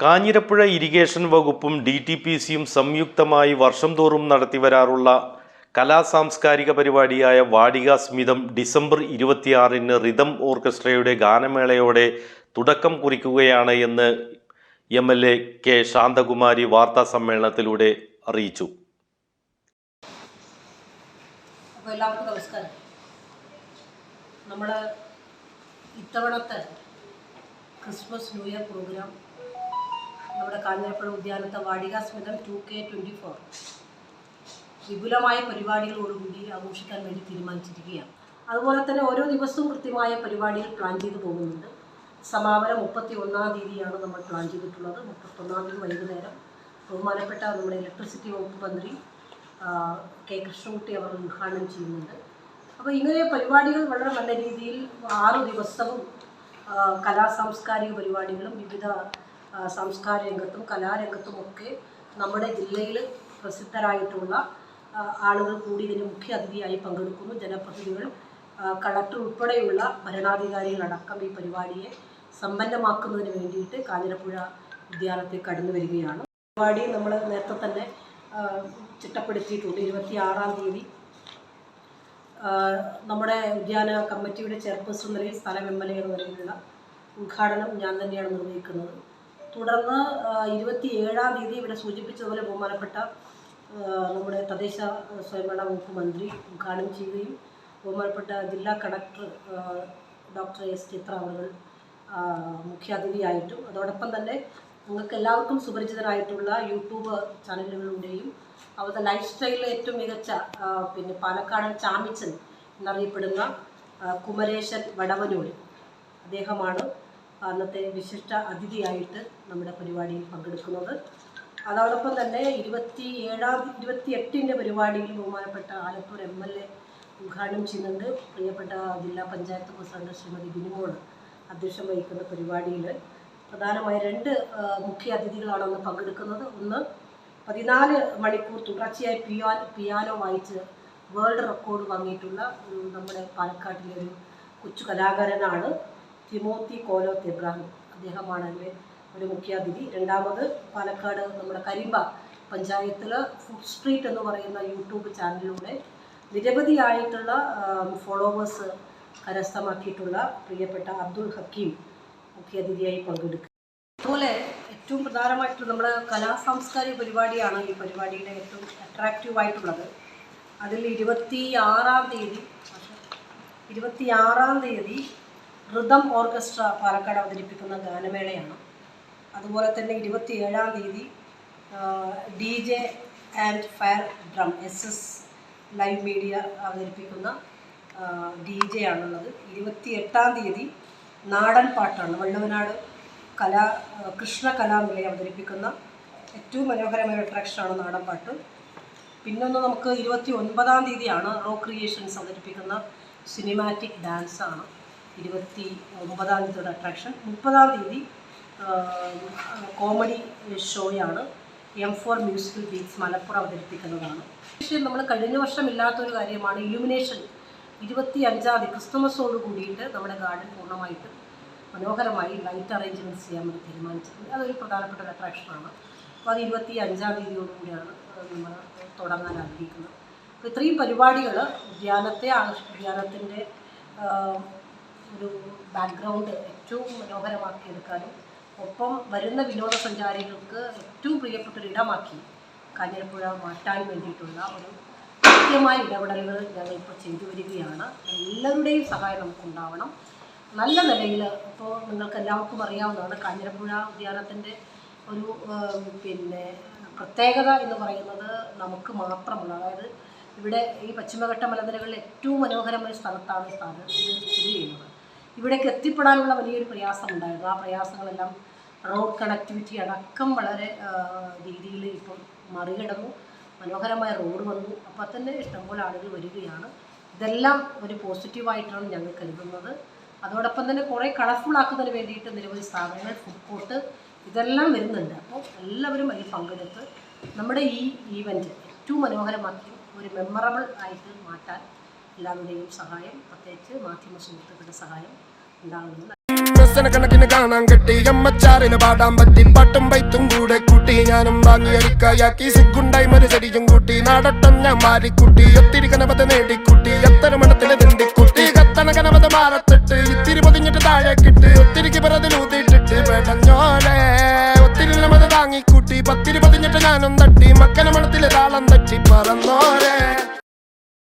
Kanjirappuzha irrigation വകുപ്പും D T P സിയും സംയുക്തമായി വർഷം തോറും നടത്തിവരാറുള്ള കലാസാംസ്കാരിക പരിപാടിയായ വാടിക സ്മിതം ഡിസംബർ ഇരുപത്തിയാറിന് റിതം ഓർക്കസ്ട്രയുടെ ഗാനമേളയോടെ തുടക്കം കുറിക്കുകയാണ് എന്ന് M L A K Shanthakumari വാർത്താ സമ്മേളനത്തിലൂടെ അറിയിച്ചു. എല്ലാവർക്കും നമസ്കാരം. നമ്മൾ ഇത്തവണത്തെ ക്രിസ്മസ് ന്യൂ ഇയർ പ്രോഗ്രാം നമ്മുടെ കാഞ്ഞിരപ്പുഴ ഉദ്യാനത്തെ വാടിക സ്മിതം ടു കെ ട്വന്റി ഫോർ. വിപുലമായ പരിപാടികളോടുകൂടി ആഘോഷിക്കാൻ വേണ്ടി തീരുമാനിച്ചിരിക്കുകയാണ്. അതുപോലെ തന്നെ ഓരോ ദിവസവും കൃത്യമായ പരിപാടികൾ പ്ലാൻ ചെയ്തു പോകുന്നുണ്ട്. സമാപനം മുപ്പത്തി ഒന്നാം തീയതിയാണ് നമ്മൾ പ്ലാൻ ചെയ്തിട്ടുള്ളത്. മുപ്പത്തൊന്നാം തീയതി വൈകുന്നേരം ബഹുമാനപ്പെട്ട നമ്മുടെ ഇലക്ട്രിസിറ്റി വകുപ്പ് മന്ത്രി കെ കൃഷ്ണൻകുട്ടി അവർ ഉദ്ഘാടനം ചെയ്യുന്നുണ്ട്. അപ്പോൾ ഇങ്ങനെ പരിപാടികൾ വളരെ നല്ല രീതിയിൽ ആറു ദിവസവും കലാ സാംസ്കാരിക പരിപാടികളും വിവിധ ആ, സാംസ്കാരിക രംഗത്തും കലാരംഗത്തും ഒക്കെ നമ്മുടെ ജില്ലയിൽ പ്രസിദ്ധരായിട്ടുള്ള ആളുകൾ കൂടി ഇതിന് മുഖ്യ അതിഥിയായി പങ്കെടുക്കുന്നു. ജനപ്രതിനിധികൾ കളക്ടർ ഉൾപ്പെടെയുള്ള ഭരണാധികാരികളടക്കം ഈ പരിപാടിയെ സമ്പന്നമാക്കുന്നതിന് വേണ്ടിയിട്ട് കാഞ്ഞിരപ്പുഴ ഉദ്യാനത്തിൽ കടന്നു വരികയാണ്. പരിപാടി നമ്മൾ നേരത്തെ തന്നെ ചിട്ടപ്പെടുത്തിയിട്ടുണ്ട്. ഇരുപത്തി ആറാം തീയതി നമ്മുടെ ഉദ്യാന കമ്മിറ്റിയുടെ ചെയർപേഴ്സൺ നിലയിൽ സ്ഥലം എം എൽ എ എന്ന നിലയിലുള്ള ഉദ്ഘാടനം ഞാൻ തന്നെയാണ് നിർവഹിക്കുന്നത്. തുടർന്ന് ഇരുപത്തി ഏഴാം തീയതി ഇവിടെ സൂചിപ്പിച്ചതുപോലെ ബഹുമാനപ്പെട്ട നമ്മുടെ തദ്ദേശ സ്വയംഭരണ വകുപ്പ് മന്ത്രി ഉദ്ഘാടനം ചെയ്യുകയും ബഹുമാനപ്പെട്ട ജില്ലാ കളക്ടർ ഡോക്ടർ എസ് ചിത്ര അവർ മുഖ്യാതിഥിയായിട്ടും അതോടൊപ്പം തന്നെ നിങ്ങൾക്ക് എല്ലാവർക്കും സുപരിചിതരായിട്ടുള്ള യൂട്യൂബ് ചാനലുകളുടെയും അവരുടെ ലൈഫ് സ്റ്റൈലിലെ ഏറ്റവും മികച്ച പിന്നെ പാലക്കാടൻ ചാമിച്ചൻ എന്നറിയപ്പെടുന്ന കുമരേശൻ വടവനൂർ അദ്ദേഹമാണ് അന്നത്തെ വിശിഷ്ട അതിഥിയായിട്ട് നമ്മുടെ പരിപാടിയിൽ പങ്കെടുക്കുന്നത്. അതോടൊപ്പം തന്നെ ഇരുപത്തി ഏഴാം ഇരുപത്തി എട്ടിന്റെ പരിപാടിയിൽ ബഹുമാനപ്പെട്ട ആലത്തൂർ എം എൽ എ ഉദ്ഘാടനം ചെയ്യുന്നുണ്ട്. പ്രിയപ്പെട്ട ജില്ലാ പഞ്ചായത്ത് പ്രസിഡന്റ് ശ്രീമതി ബിനിമോൾ അധ്യക്ഷം വഹിക്കുന്ന പരിപാടിയിൽ പ്രധാനമായ രണ്ട് മുഖ്യ അതിഥികളാണ് അന്ന് പങ്കെടുക്കുന്നത്. ഒന്ന് പതിനാല് മണിക്കൂർ തുടർച്ചയായി പിയാ പിയാനോ വായിച്ച് വേൾഡ് റെക്കോർഡ് വാങ്ങിയിട്ടുള്ള നമ്മുടെ പാലക്കാട്ടിലെ ഒരു കൊച്ചു കലാകാരനാണ്. തിമോത്തി കോലോത്ത് എബ്രാഹിം അദ്ദേഹമാണ് അതിലെ ഒരു മുഖ്യാതിഥി. രണ്ടാമത് പാലക്കാട് നമ്മുടെ കരിമ്പ പഞ്ചായത്തിൽ ഫുഡ് സ്ട്രീറ്റ് എന്ന് പറയുന്ന യൂട്യൂബ് ചാനലിലൂടെ നിരവധിയായിട്ടുള്ള ഫോളോവേഴ്സ് കരസ്ഥമാക്കിയിട്ടുള്ള പ്രിയപ്പെട്ട അബ്ദുൾ ഹക്കീം മുഖ്യാതിഥിയായി പങ്കെടുക്കും അതുപോലെ ഏറ്റവും പ്രധാനമായിട്ട് നമ്മുടെ കലാ സാംസ്കാരിക പരിപാടിയാണ് ഈ പരിപാടിയുടെ ഏറ്റവും അട്രാക്റ്റീവ് ആയിട്ടുള്ളത്. അതിൽ ഇരുപത്തി ആറാം തീയതി ഇരുപത്തി ആറാം തീയതി ഋതം ഓർക്കസ്ട്ര പാലക്കാട് അവതരിപ്പിക്കുന്ന ഗാനമേളയാണ്. അതുപോലെ തന്നെ ഇരുപത്തി ഏഴാം തീയതി D J and fire drum S S live media അവതരിപ്പിക്കുന്ന ഡി ജെ ആണുള്ളത്. ഇരുപത്തി എട്ടാം തീയതി നാടൻ പാട്ടാണ്. വള്ളുവനാട് കലാ കൃഷ്ണ കലാനിലയം അവതരിപ്പിക്കുന്ന ഏറ്റവും മനോഹരമായ അട്രാക്ഷനാണ് നാടൻ പാട്ട്. പിന്നൊന്ന് നമുക്ക് ഇരുപത്തി ഒൻപതാം തീയതിയാണ് റോ ക്രിയേഷൻസ് അവതരിപ്പിക്കുന്ന സിനിമാറ്റിക് ഡാൻസാണ് ഇരുപത്തി ഒമ്പതാം തീയതിയുടെ അട്രാക്ഷൻ മുപ്പതാം തീയതി comedy ഷോയാണ് M four musical beats Malappuram അവതരിപ്പിക്കുന്നതാണ്. നമ്മൾ കഴിഞ്ഞ വർഷം ഇല്ലാത്തൊരു കാര്യമാണ് ഇലുമിനേഷൻ ഇരുപത്തി അഞ്ചാം തീയതി ക്രിസ്തുമസോട് കൂടിയിട്ട് നമ്മുടെ ഗാർഡൻ പൂർണമായിട്ട് മനോഹരമായി ലൈറ്റ് അറേഞ്ച്മെന്റ്സ് ചെയ്യാൻ വേണ്ടി തീരുമാനിച്ചിട്ടുണ്ട്. അതൊരു പ്രധാനപ്പെട്ട ഒരു അട്രാക്ഷനാണ് അപ്പോൾ അത് ഇരുപത്തി അഞ്ചാം തീയതിയോടുകൂടിയാണ് നമ്മൾ തുടങ്ങാൻ ആഗ്രഹിക്കുന്നത്. അപ്പോൾ ഇത്രയും പരിപാടികൾ ഉദ്യാനത്തെ ഉദ്യാനത്തിന്റെ ഒരു ബാക്ക്ഗ്രൗണ്ട് ഏറ്റവും മനോഹരമാക്കി എടുക്കാനും ഒപ്പം വരുന്ന വിനോദസഞ്ചാരികൾക്ക് ഏറ്റവും പ്രിയപ്പെട്ട ഇടമാക്കി കാഞ്ഞിരപ്പുഴ മാറ്റാൻ വേണ്ടിയിട്ടുള്ള ഒരു കൃത്യമായ ഇടപെടലുകൾ ഞങ്ങൾ ഇപ്പോൾ ചെയ്തു വരികയാണ്. എല്ലാവരുടെയും സഹായം നമുക്കുണ്ടാവണം. നല്ല നിലയിൽ ഇപ്പോൾ നിങ്ങൾക്ക് എല്ലാവർക്കും അറിയാവുന്നതാണ് കാഞ്ഞിരപ്പുഴ ഉദ്യാനത്തിന്റെ ഒരു പിന്നെ പ്രത്യേകത എന്ന് പറയുന്നത് നമുക്ക് മാത്രമുള്ള അതായത് ഇവിടെ ഈ പശ്ചിമഘട്ട മലനിരകളിൽ ഏറ്റവും മനോഹരമായ സ്ഥലത്താണ് ഈ സ്ഥാനം സ്ഥിതി ചെയ്യുന്നത്. ഇവിടേക്ക് എത്തിപ്പെടാനുള്ള വലിയൊരു പ്രയാസമുണ്ടായിരുന്നു. ആ പ്രയാസങ്ങളെല്ലാം റോഡ് കണക്ടിവിറ്റി അടക്കം വളരെ രീതിയിൽ ഇപ്പം മറികടന്നു. മനോഹരമായ റോഡ് വന്നു. അപ്പം തന്നെ ഇഷ്ടംപോലെ ആളുകൾ വരികയാണ്. ഇതെല്ലാം ഒരു പോസിറ്റീവായിട്ടാണ് ഞങ്ങൾ കരുതുന്നത്. അതോടൊപ്പം തന്നെ കുറേ കളർഫുൾ ആക്കുന്നതിന് വേണ്ടിയിട്ട് നിരവധി സ്ഥാപനങ്ങൾ ഫുഡ് കോർട്ട് ഇതെല്ലാം വരുന്നുണ്ട്. അപ്പോൾ എല്ലാവരും അതിൽ പങ്കെടുത്ത് നമ്മുടെ ഈ ഈവന്റ് ഏറ്റവും മനോഹരമാക്കി ഒരു മെമ്മറബിൾ ആയിട്ട് മാറ്റാൻ എല്ലാവരുടെയും സഹായം പ്രത്യേകിച്ച് മാധ്യമ സുഹൃത്തുക്കളുടെ സഹായം ഉണ്ടാകുമെന്ന് ണക്കിന് കാണാൻ കെട്ടി. അമ്മച്ചാറിന് പാടാൻ പറ്റി. പാട്ടും പൈത്തും കൂടെ കൂട്ടി. ഞാനും വാങ്ങി അരിക്കായാക്കി സിഗുണ്ടായി മരുചരിയും കൂട്ടി. നാടട്ടം ഞാൻ മാറിക്കൂട്ടി ഒത്തിരി കനപത നേടിക്കൂട്ടി. എത്ര മണത്തിലെ തിണ്ടിക്കൂട്ടി. കത്തണ കനപത മാറത്തിട്ട്. ഇത്തിരി പൊതിഞ്ഞിട്ട് താഴെ കിട്ട്. ഒത്തിരിക്ക് പിറതിലൂതിയിട്ടിട്ട് പെടഞ്ഞോലെ. ഒത്തിരി നമത താങ്ങിക്കൂട്ടി. പത്തിരി പൊതിഞ്ഞിട്ട് ഞാനും തട്ടി. മക്കന മണത്തിലെ താളം തട്ടി. പറന്നോരെ